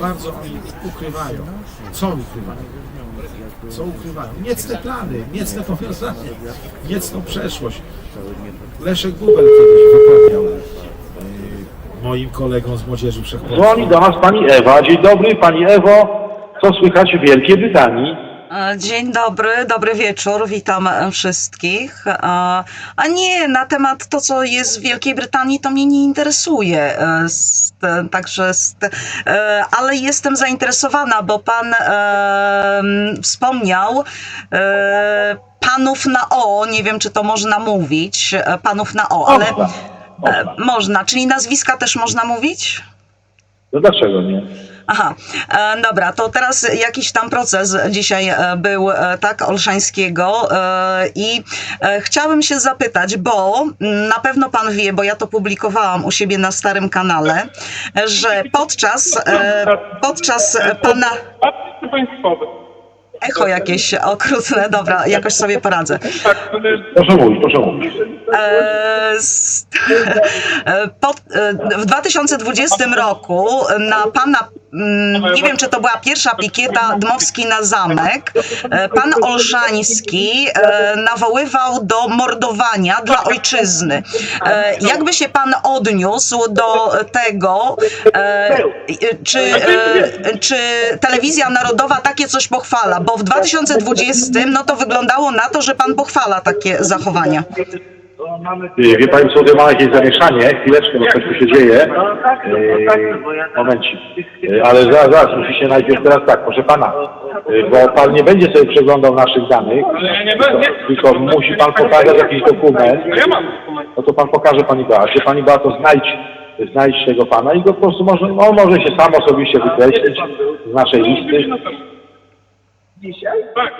Bardzo oni ukrywają. Co ukrywają? Co ukrywają? Niecne plany, niecne powiązanie, niecną przeszłość. Leszek Bubel kiedyś wypomniał yy, moim kolegom z Młodzieży Wszechpolskiej. Dzwoni do nas pani Ewa. Dzień dobry, pani Ewo. Co słychać w Wielkiej Brytanii? E, Dzień dobry, dobry wieczór, witam e, wszystkich. E, A nie, na temat to, co jest w Wielkiej Brytanii, to mnie nie interesuje. Także, ale jestem zainteresowana, bo pan wspomniał panów na O, nie wiem, czy to można mówić, panów na O, ale Można. e, można, czyli nazwiska też można mówić? No dlaczego nie? Aha, e, dobra, to teraz jakiś tam proces dzisiaj e, był, e, tak, Olszańskiego e, i e, chciałabym się zapytać, bo mm, na pewno pan wie, bo ja to publikowałam u siebie na starym kanale, że podczas, e, podczas pana... Echo jakieś okrutne, dobra, jakoś sobie poradzę. Tak, to jest Proszę mówić, proszę mówić. W 2020 roku na pana, nie wiem czy to była pierwsza pikieta Dmowski na zamek, e, pan Olszański e, nawoływał do mordowania dla ojczyzny. E, Jakby się pan odniósł do tego, czy, czy telewizja narodowa takie coś pochwala? Bo w 2020 no to wyglądało na to, że pan pochwala takie zachowania. Wie pani co, tutaj ma jakieś zamieszanie. Chwileczkę, bo coś tu się dzieje. Momencik. Ale zaraz, zaraz, musi się najpierw teraz tak, proszę pana. y, Bo pan nie będzie sobie przeglądał naszych danych, Ale ja nie będę. tylko musi pan pokazać jakiś dokument. No ja mam dokument. no to pan pokaże pani Beacie. Pani Beato, znajdź, znajdź tego pana i go po prostu może, on może się sam osobiście wykreślić z naszej listy. Tak.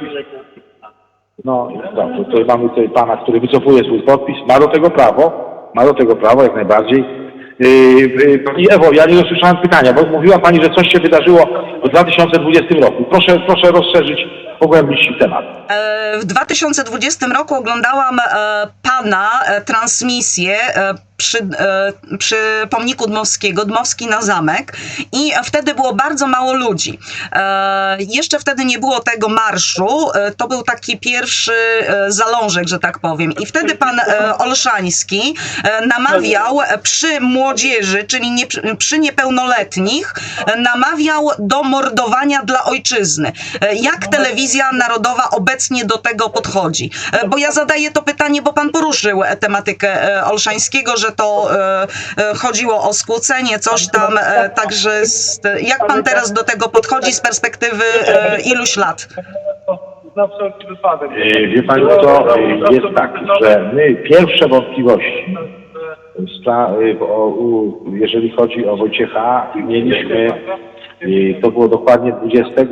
No dobrze, tutaj mamy tutaj pana, który wycofuje swój podpis. Ma do tego prawo, ma do tego prawo jak najbardziej. Yy, yy, Pani Ewo, ja nie dosłyszałem pytania, bo mówiła Pani, że coś się wydarzyło w 2020 roku. Proszę, proszę rozszerzyć, pogłębić temat. E, W 2020 roku oglądałam e, pana e, transmisję przy, przy pomniku Dmowskiego, Dmowski na zamek i wtedy było bardzo mało ludzi. Jeszcze wtedy nie było tego marszu, to był taki pierwszy zalążek, że tak powiem. I wtedy pan Olszański namawiał przy młodzieży, czyli nie, przy- niepełnoletnich, namawiał do mordowania dla ojczyzny. Jak telewizja narodowa obecnie obecnie do tego podchodzi? E, bo ja zadaję to pytanie, bo pan poruszył e, tematykę e, Olszańskiego, że to chodziło o skłócenie, coś tam, także jak pan teraz do tego podchodzi z perspektywy iluś lat? Wie Pani co, jest tak, że my pierwsze wątpliwości, y, jeżeli chodzi o Wojciecha, mieliśmy, y, to było dokładnie 20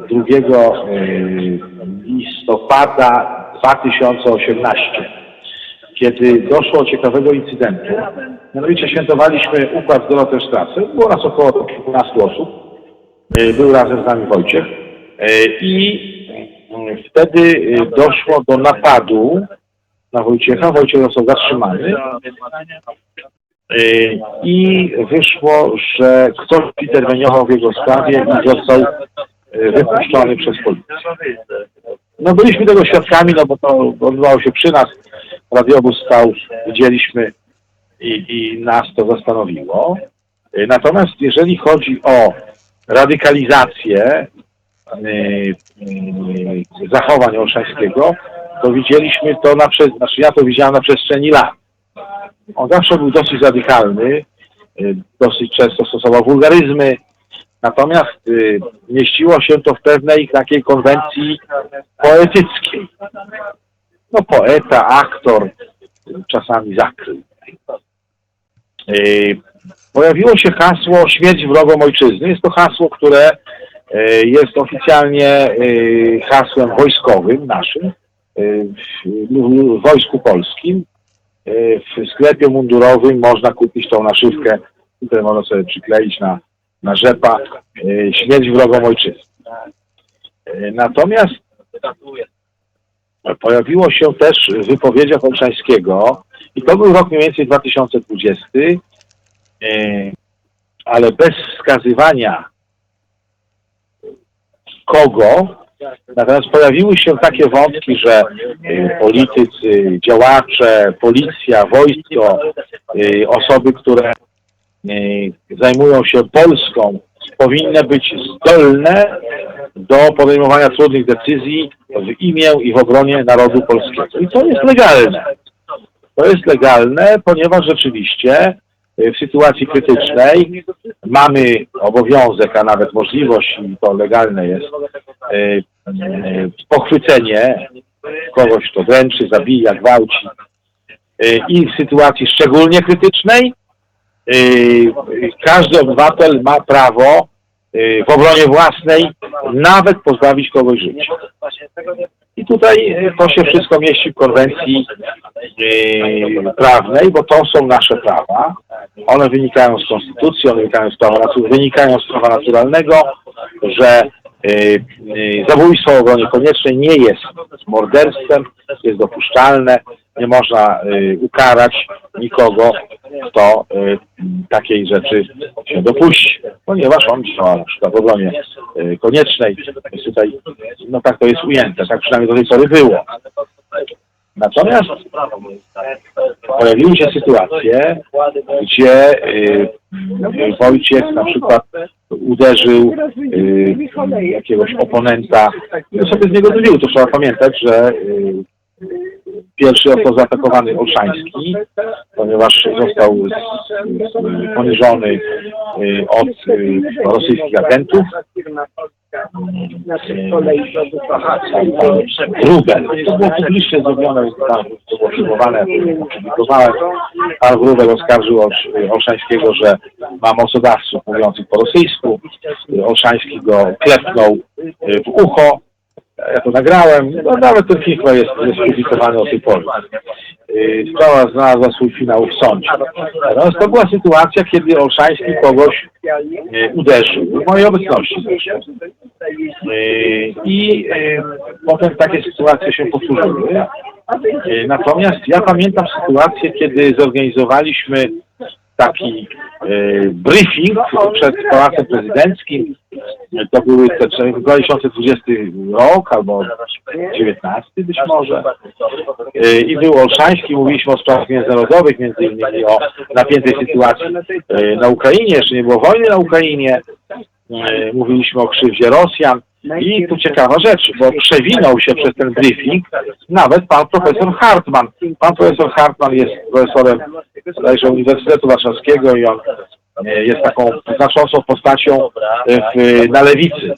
2 y, listopada 2018, kiedy doszło do ciekawego incydentu. Mianowicie świętowaliśmy układ z Dorotestracy. Było nas około kilkunastu osób. Y, był razem z nami Wojciech. Y, I wtedy doszło do napadu na Wojciecha. Wojciech został zatrzymany. I wyszło, że ktoś interweniował w jego sprawie i został wypuszczony przez policję. No byliśmy tego świadkami, no bo to odbywało się przy nas, radiowóz stał, widzieliśmy i, i nas to zastanowiło. Yy, Natomiast jeżeli chodzi o radykalizację yy, yy, zachowań Olszańskiego, to widzieliśmy to na przez, znaczy ja to widziałem na przestrzeni lat. On zawsze był dosyć radykalny, dosyć często stosował wulgaryzmy, natomiast yy, mieściło się to w pewnej takiej konwencji poetyckiej. No poeta, aktor, czasami zakrył. Yy, pojawiło się hasło śmierć wrogom ojczyzny. Jest to hasło, które e, jest oficjalnie e, hasłem wojskowym naszym e, w, Wojsku Polskim. W sklepie mundurowym można kupić tą naszywkę, tutaj można sobie przykleić na, na rzepa e, śmierć wrogom ojczyzny. E, Natomiast pojawiło się też w wypowiedziach Olszańskiego i to był rok mniej więcej 2020, e, ale bez wskazywania kogo. Natomiast pojawiły się takie wątki, że politycy, działacze, policja, wojsko, osoby, które zajmują się Polską, powinny być zdolne do podejmowania trudnych decyzji w imię i w obronie narodu polskiego. I to jest legalne. To jest legalne, ponieważ rzeczywiście y, w sytuacji krytycznej mamy obowiązek, a nawet możliwość, i to legalne jest, y, pochwycenie kogoś, kto dręczy, zabija, gwałci. I w sytuacji szczególnie krytycznej każdy obywatel ma prawo y, w obronie własnej nawet pozbawić kogoś życia. I tutaj y, to się wszystko mieści w konwencji y, prawnej, bo to są nasze prawa. One wynikają z konstytucji, one wynikają z prawa, wynikają z prawa naturalnego, że y, y, zabójstwo w obronie koniecznej nie jest morderstwem, jest dopuszczalne, nie można y, ukarać nikogo, kto y, takiej rzeczy się dopuści, ponieważ on działa na przykład w obronie y, koniecznej. Więc tutaj, no tak to jest ujęte, tak przynajmniej do tej pory było. Natomiast pojawiły się sytuacje, gdzie y, y, Wojciech na przykład uderzył y, jakiegoś oponenta, no sobie z niego wybił. To trzeba pamiętać, że y, pierwszy to zaatakowany Olszański, ponieważ został poniżony y, od y, rosyjskich agentów. Grubel. To było publicznie zrobione, to było filmowane, opublikowałem. Pan Grubel oskarżył Olsz- Olszańskiego, że ma mocodawców mówiących po rosyjsku. Olszański go klepnął y, w ucho. Ja to nagrałem. No, nawet ten film jest, jest publikowany o tej porze. Y, Sprawa znalazła swój finał w sądzie. Natomiast to była sytuacja, kiedy Olszański kogoś y, uderzył. W mojej obecności zresztą. Y, I potem takie sytuacje się powtórzyły. Natomiast ja pamiętam sytuację, kiedy zorganizowaliśmy taki y, briefing przed Pałacem Prezydenckim. To były te 2020 rok albo 19 być może. Y, I był Olszański, mówiliśmy o sprawach międzynarodowych, między innymi o napiętej sytuacji y, na Ukrainie, jeszcze nie było wojny na Ukrainie. Mówiliśmy o krzywdzie Rosjan. I tu ciekawa rzecz, bo przewinął się przez ten briefing nawet pan profesor Hartman. Pan profesor Hartman jest profesorem bodajże Uniwersytetu Warszawskiego i on e, jest taką znaczącą postacią e, w, na lewicy.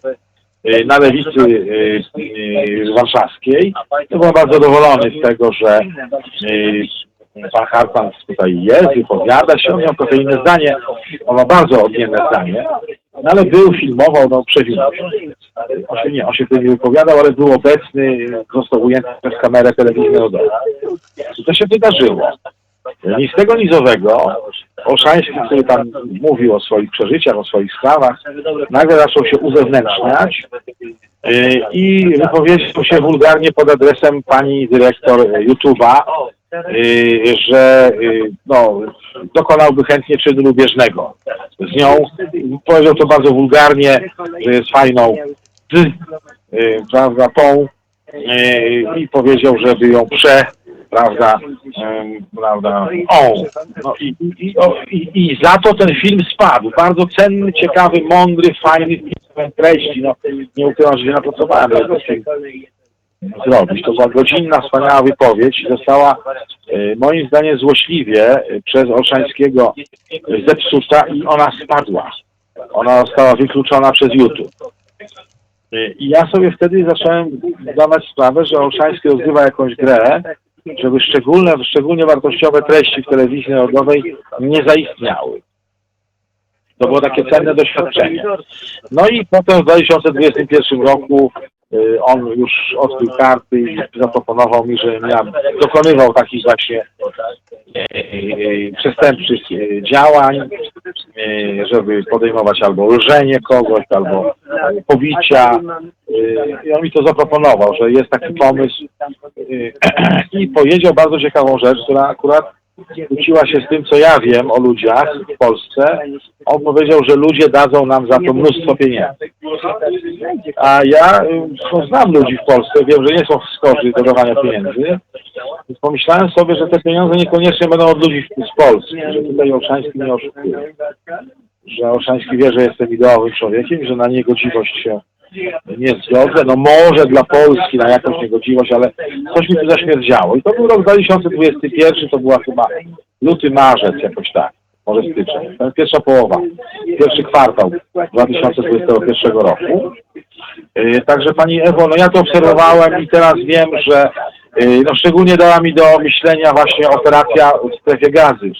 e, Na lewicy e, e, warszawskiej. To byłem bardzo zadowolony z tego, że pan Hartman tutaj jest, wypowiada się, on miał trochę inne zdanie, on ma bardzo odmienne zdanie, no ale był, filmował, no przewinął się. On się nie, on się wtedy nie wypowiadał, ale był obecny, został ujęty przez kamerę telewizyjną narodową. I to się wydarzyło. Ni z tego, ni z owego Olszański, który tam mówił o swoich przeżyciach, o swoich sprawach, nagle zaczął się uzewnętrzniać yy, i wypowiedział się wulgarnie pod adresem pani dyrektor YouTube'a, yy, że yy, no, dokonałby chętnie czynu lubieżnego z nią. Powiedział to bardzo wulgarnie, że jest fajną yy, prawda, tą i powiedział, żeby ją prze, prawda, prawda, o, no i, i, o, i, i za to ten film spadł. Bardzo cenny, ciekawy, mądry, fajny film treści, no nie ukrywam, że się napracowałem, żeby ten zrobić. To była godzinna, wspaniała wypowiedź została e, moim zdaniem złośliwie e, przez Olszańskiego zepsuta i ona spadła. Ona została wykluczona przez YouTube. E, I ja sobie wtedy zacząłem zdawać sprawę, że Olszański rozgrywa jakąś grę, żeby szczególne, szczególnie wartościowe treści w telewizji narodowej nie zaistniały. To było takie cenne doświadczenie. No i potem w 2021 roku y, on już odkrył karty i zaproponował mi, żebym ja dokonywał takich właśnie y, y, przestępczych działań, żeby podejmować albo lżenie kogoś, albo pobicia. I on mi to zaproponował, że jest taki pomysł y, i powiedział bardzo ciekawą rzecz, która akurat kłóciła się z tym, co ja wiem o ludziach w Polsce, On powiedział, że ludzie dadzą nam za to mnóstwo pieniędzy. A ja y, no, znam ludzi w Polsce, wiem, że nie są skorzy do dawania pieniędzy. Więc pomyślałem sobie, że te pieniądze niekoniecznie będą od ludzi z Polski, że tutaj Olszański nie oszukuje. Że Olszański wie, że jestem ideowym człowiekiem, że na niegodziwość się nie zgodzę. No może dla Polski na jakąś niegodziwość, ale coś mi tu zaśmierdziało. I to był rok 2021, to była chyba luty, marzec, jakoś tak. Może styczeń. To jest Pierwsza połowa, pierwszy kwartał 2021 roku. Yy, Także Pani Ewo, no ja to obserwowałem i teraz wiem, że yy, no szczególnie dała mi do myślenia właśnie operacja w strefie gazy.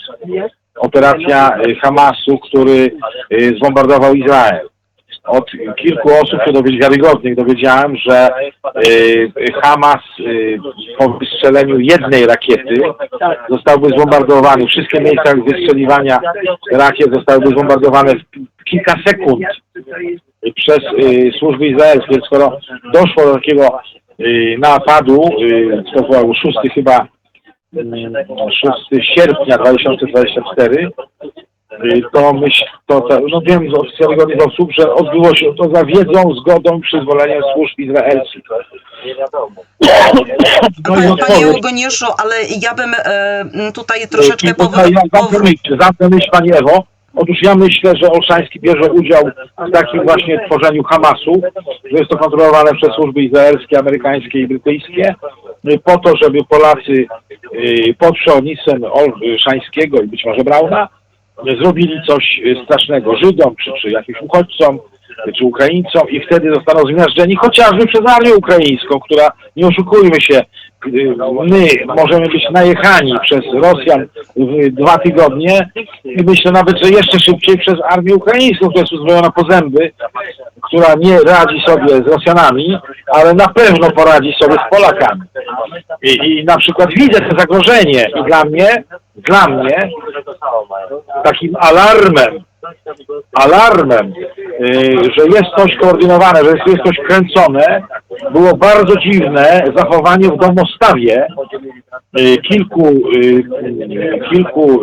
Operacja yy, Hamasu, który zbombardował Izrael. Od kilku osób dowiedziałem, wiarygodnych dowiedziałem, że yy, Hamas yy, po wystrzeleniu jednej rakiety zostałby zbombardowany. Wszystkie miejsca wystrzeliwania rakiet zostałyby zbombardowane w kilka sekund przez y, służby izraelskie. Skoro doszło do takiego y, napadu, y, to był 6 chyba mm, 6 sierpnia 2024, y, to myśl, to, to no wiem z oficjalnych osób, że odbyło się to za wiedzą, zgodą i przyzwoleniem służb izraelskich. No Panie, panie. Eugeniuszu, ale ja bym e, tutaj troszeczkę I pow... tutaj ja pow... zamknę myśl, Pani Ewo. Otóż ja myślę, że Olszański bierze udział w takim właśnie tworzeniu Hamasu, że jest to kontrolowane przez służby izraelskie, amerykańskie i brytyjskie, y, po to, żeby Polacy y, pod przewodnictwem Olszańskiego i być może Brauna zrobili coś y, strasznego. Żydom, czy, czy jakimś uchodźcom, czy Ukraińcom i wtedy zostaną zmiażdżeni chociażby przez armię ukraińską, która, nie oszukujmy się, y, my możemy być najechani przez Rosjan w dwa tygodnie i myślę nawet, że jeszcze szybciej przez armię ukraińską, która jest uzbrojona po zęby, która nie radzi sobie z Rosjanami, ale na pewno poradzi sobie z Polakami. I, i na przykład widzę to zagrożenie i dla mnie, dla mnie takim alarmem, alarmem, y, że jest coś koordynowane, że jest, coś kręcone, było bardzo dziwne zachowanie w domostawie y, kilku, y, kilku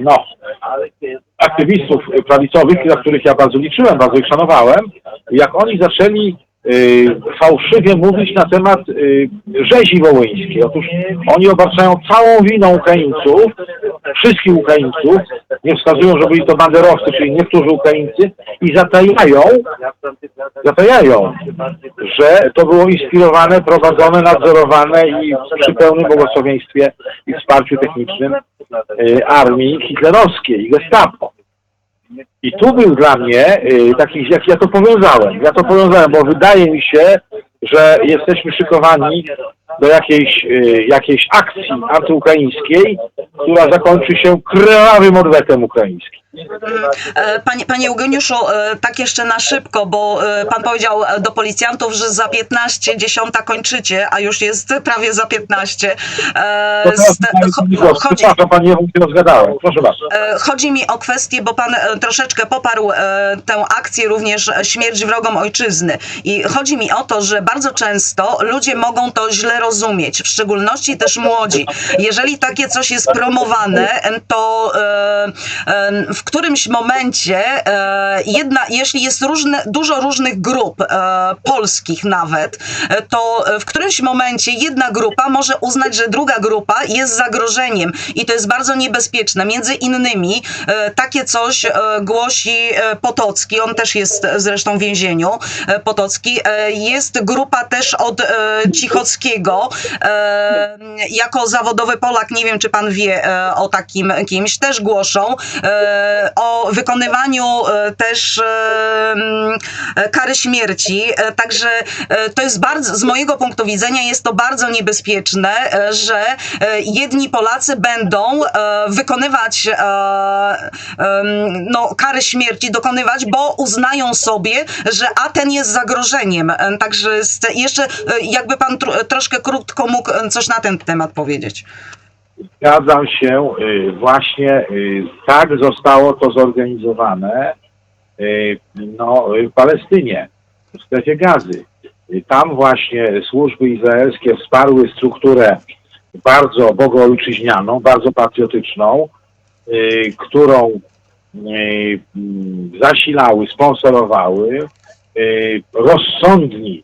no, aktywistów prawicowych, na których ja bardzo liczyłem, bardzo ich szanowałem, jak oni zaczęli fałszywie mówić na temat y, rzezi wołyńskiej. Otóż oni obarczają całą winą Ukraińców, wszystkich Ukraińców, nie wskazują, że byli to banderowcy, czyli niektórzy Ukraińcy i zatajają, zatajają, że to było inspirowane, prowadzone, nadzorowane i przy pełnym błogosławieństwie i wsparciu technicznym y, armii hitlerowskiej i gestapo. I tu był dla mnie y, taki, jak ja to powiązałem. Ja to powiązałem, bo wydaje mi się, że jesteśmy szykowani do jakiejś, y, jakiejś akcji antyukraińskiej, która zakończy się krwawym odwetem ukraińskim. E, Panie, panie Eugeniuszu, e, tak jeszcze na szybko, bo e, pan powiedział do policjantów, że za 15, 10 kończycie, a już jest prawie za 15. E, To teraz z te- pani cho- Komisarz, chodzi, Przepraszam, Pani, ja się rozgadałem. Proszę bardzo. Chodzi mi o kwestię, bo pan troszeczkę poparł tę akcję również śmierć wrogom ojczyzny. I chodzi mi o to, że bardzo często ludzie mogą to źle rozumieć, w szczególności też młodzi. Jeżeli takie coś jest promowane, to e, w którymś momencie e, jedna, jeśli jest różne, dużo różnych grup e, polskich nawet, to w którymś momencie jedna grupa może uznać, że druga grupa jest zagrożeniem i to jest bardzo niebezpieczne. Między innymi takie coś głosi Potocki, on też jest zresztą w więzieniu, Potocki. Jest grupa też od e, E, jako zawodowy Polak, nie wiem czy pan wie e, o takim kimś, też głoszą e, o wykonywaniu e, też e, m, e, kary śmierci. E, Także to jest bardzo, z mojego punktu widzenia jest to bardzo niebezpieczne, że jedni Polacy będą wykonywać em, no, kary śmierci, dokonywać, bo uznają sobie, że a ten jest zagrożeniem. Także jeszcze jakby pan tro, troszkę krótko mógł e, coś na ten temat powiedzieć. Zgadzam się, y, właśnie y, tak zostało to zorganizowane y, no, w Palestynie, w strefie gazy. Tam właśnie służby izraelskie wsparły strukturę bardzo bogoojczyźnianą, bardzo patriotyczną, którą zasilały, sponsorowały rozsądni,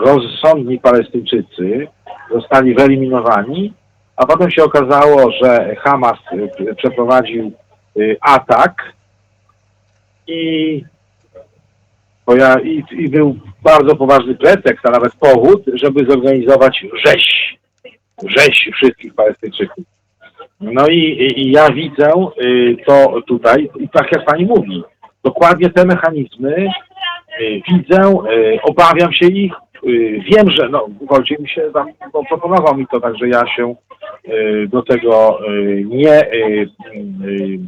rozsądni Palestyńczycy zostali wyeliminowani, a potem się okazało, że Hamas y, przeprowadził y, atak i, i, i był bardzo poważny pretekst, a nawet powód, żeby zorganizować rzeź, rzeź wszystkich Palestyńczyków. No i, i, ja widzę y, to tutaj, i tak jak pani mówi, dokładnie te mechanizmy widzę, obawiam się ich, wiem, że no, Wojciech mi się tam, bo proponował mi to, także ja się y, do tego y, nie y, y,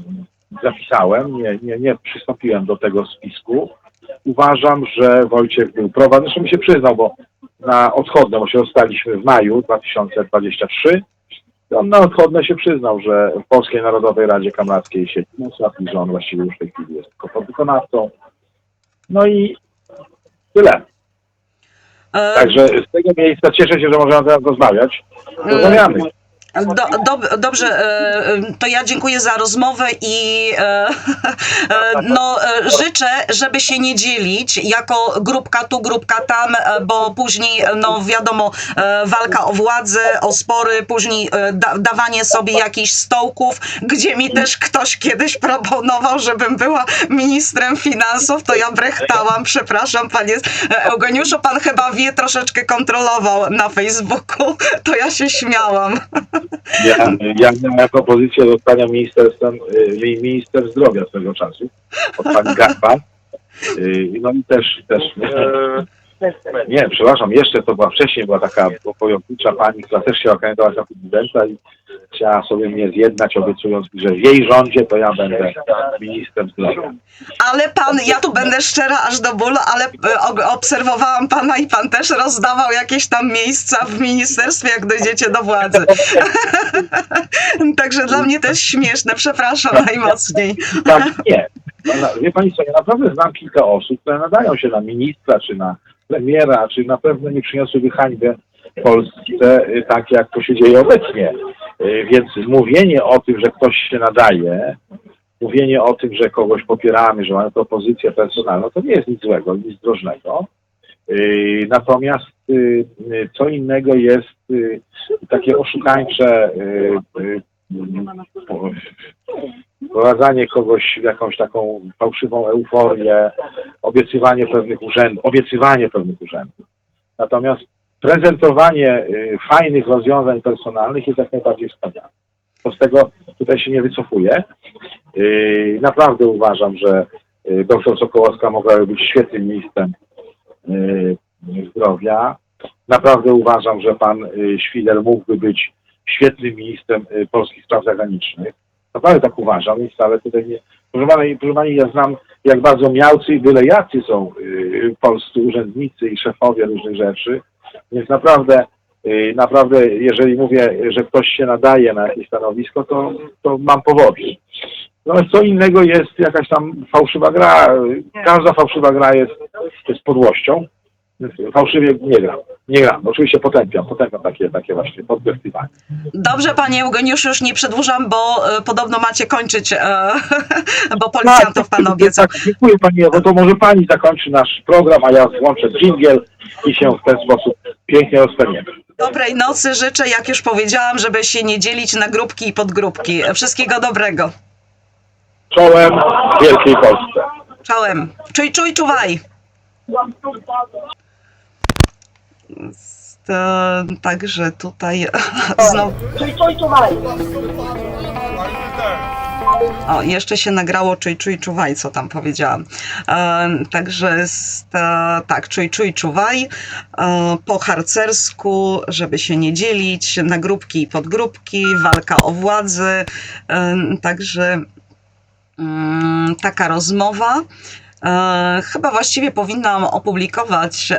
zapisałem, nie, nie, nie przystąpiłem do tego spisku. Uważam, że Wojciech był prowadzony, zresztą mi się przyznał, bo na odchodne, bo się rozstaliśmy w maju 2023, on na odchodne się przyznał, że w Polskiej Narodowej Radzie Kamrackiej siedzi Musat i że on właściwie już w tej chwili jest tylko podwykonawcą. No i tyle. E, Także z tego miejsca cieszę się, że możemy teraz rozmawiać. Rozmawiamy. Do, do, dobrze, e, e, to ja dziękuję za rozmowę i e, e, no, e, życzę, żeby się nie dzielić jako grupka tu, grupka tam, bo później, no wiadomo, walka o władzę, o spory, później da, dawanie sobie jakichś stołków, gdzie mi też ktoś kiedyś proponował, żebym była ministrem finansów, to ja brechtałam, przepraszam panie Eugeniuszu, pan chyba wie, troszeczkę kontrolował na Facebooku, to ja się śmiałam. Ja, ja miałem propozycję dostania ministerstwem, y, minister zdrowia swego czasu od pani Garba. Y, No i też, też nie, przepraszam, jeszcze to była wcześniej, była taka wojownicza pani, która też chciała kandydować na prezydenta i chciała sobie mnie zjednać, obiecując, że w jej rządzie to ja będę ministrem zdrowia. Ale pan, ja tu będę szczera aż do bólu, ale e, o- obserwowałam pana i pan też rozdawał jakieś tam miejsca w ministerstwie, jak dojdziecie do władzy. Także dla mnie to jest śmieszne, przepraszam najmocniej. Tam nie. Wie pani co, ja naprawdę znam kilka osób, które nadają się na ministra, czy na premiera, czy na pewno nie przyniosłyby hańbę Polsce, y, tak jak to się dzieje obecnie. Y, Więc mówienie o tym, że ktoś się nadaje, mówienie o tym, że kogoś popieramy, że mamy propozycję personalną, to nie jest nic złego, nic drożnego. Y, Natomiast co innego jest takie oszukańcze wprowadzanie kogoś w jakąś taką fałszywą euforię, obiecywanie pewnych urzędów, obiecywanie pewnych urzędów. Natomiast prezentowanie y, fajnych rozwiązań personalnych jest jak najbardziej wspaniałe. Z tego tutaj się nie wycofuję. Y, Naprawdę uważam, że y, doktor Sokołowska mogłaby być świetnym ministrem y, zdrowia. Naprawdę uważam, że pan Świder mógłby być świetnym ministrem y, polskich spraw zagranicznych. Naprawdę tak uważam i wcale tutaj nie... Proszę pani, proszę ja znam jak bardzo miałcy i byle jacy są y, polscy urzędnicy i szefowie różnych rzeczy, więc naprawdę, y, naprawdę jeżeli mówię, że ktoś się nadaje na jakieś stanowisko, to, to mam powody. Ale co innego jest jakaś tam fałszywa gra. Każda fałszywa gra jest, jest podłością. Fałszywie nie gram. Nie gram. Oczywiście potępiam. Potępiam takie, takie właśnie podgryzywanie. Dobrze, panie Eugeniuszu, już nie przedłużam, bo e, podobno macie kończyć, e, bo policjantów pan obiecał. Tak, dziękuję pani Ewo. To może pani zakończy nasz program, a ja włączę dżingiel i się w ten sposób pięknie rozstaniemy. Dobrej nocy życzę, jak już powiedziałam, żeby się nie dzielić na grupki i podgrupki. Wszystkiego dobrego. Czołem Wielkiej Polsce. Czołem. Czuj, czuj, czuwaj. Także tutaj znowu. O, jeszcze się nagrało czuj, czuj, czuwaj, co tam powiedziałam. E, także tak, czuj, czuj, czuwaj. E, po harcersku, żeby się nie dzielić, na grupki i podgrupki, walka o władzę. E, także mm, taka rozmowa. E, chyba właściwie powinnam opublikować e,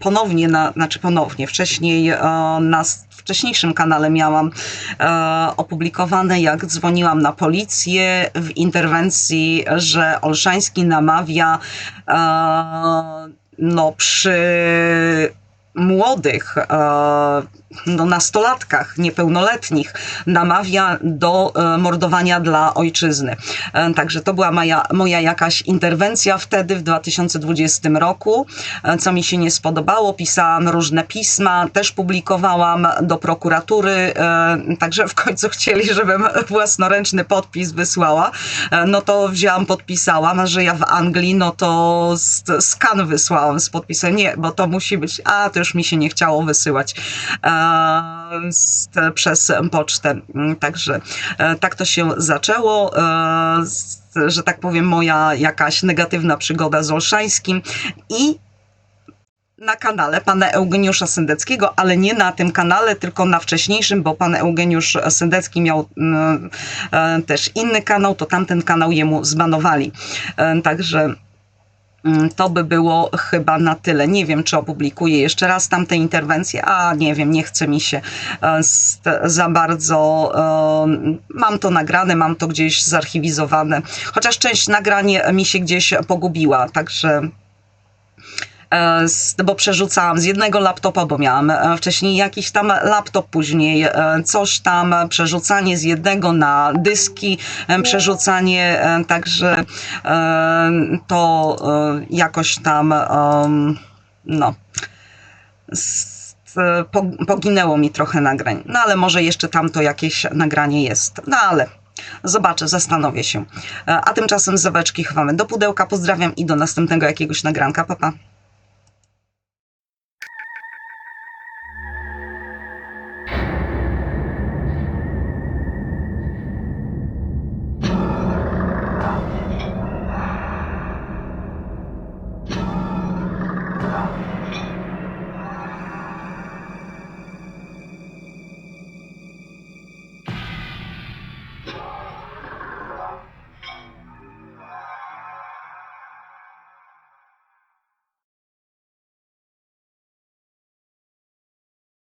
ponownie, na, znaczy ponownie, wcześniej e, na wcześniejszym kanale miałam e, opublikowane, jak dzwoniłam na policję w interwencji, że Olszański namawia e, no, przy młodych no, nastolatkach, niepełnoletnich, namawia do e, mordowania dla ojczyzny. E, Także to była moja, moja jakaś interwencja wtedy, w 2020 roku, e, co mi się nie spodobało. Pisałam różne pisma, też publikowałam do prokuratury, także w końcu chcieli, żebym własnoręczny podpis wysłała. No to wzięłam, podpisałam, a że ja w Anglii, no to skan wysłałam z podpisem. Nie, bo to musi być, a to już mi się nie chciało wysyłać z, przez pocztę. Mm, Także e, tak to się zaczęło. e, że tak powiem, moja jakaś negatywna przygoda z Olszańskim i na kanale pana Eugeniusza Sendeckiego, ale nie na tym kanale, tylko na wcześniejszym, bo pan Eugeniusz Sendecki miał mm, e, też inny kanał, to tamten kanał jemu zbanowali. E, Także to by było chyba na tyle. Nie wiem, czy opublikuję jeszcze raz tamte interwencje, a nie wiem, nie chce mi się e, za bardzo. e, Mam to nagrane, mam to gdzieś zarchiwizowane, chociaż część nagrań mi się gdzieś pogubiła, także bo przerzucałam z jednego laptopa, bo miałam e, wcześniej jakiś tam laptop, później e, coś tam, e, przerzucanie z jednego na dyski, e, przerzucanie, e, także e, to e, jakoś tam no poginęło mi trochę nagrań. No ale może jeszcze tamto jakieś nagranie jest. No ale zobaczę, zastanowię się. E, A tymczasem zaweczki chowamy do pudełka. Pozdrawiam i do następnego jakiegoś nagranka. Pa, pa.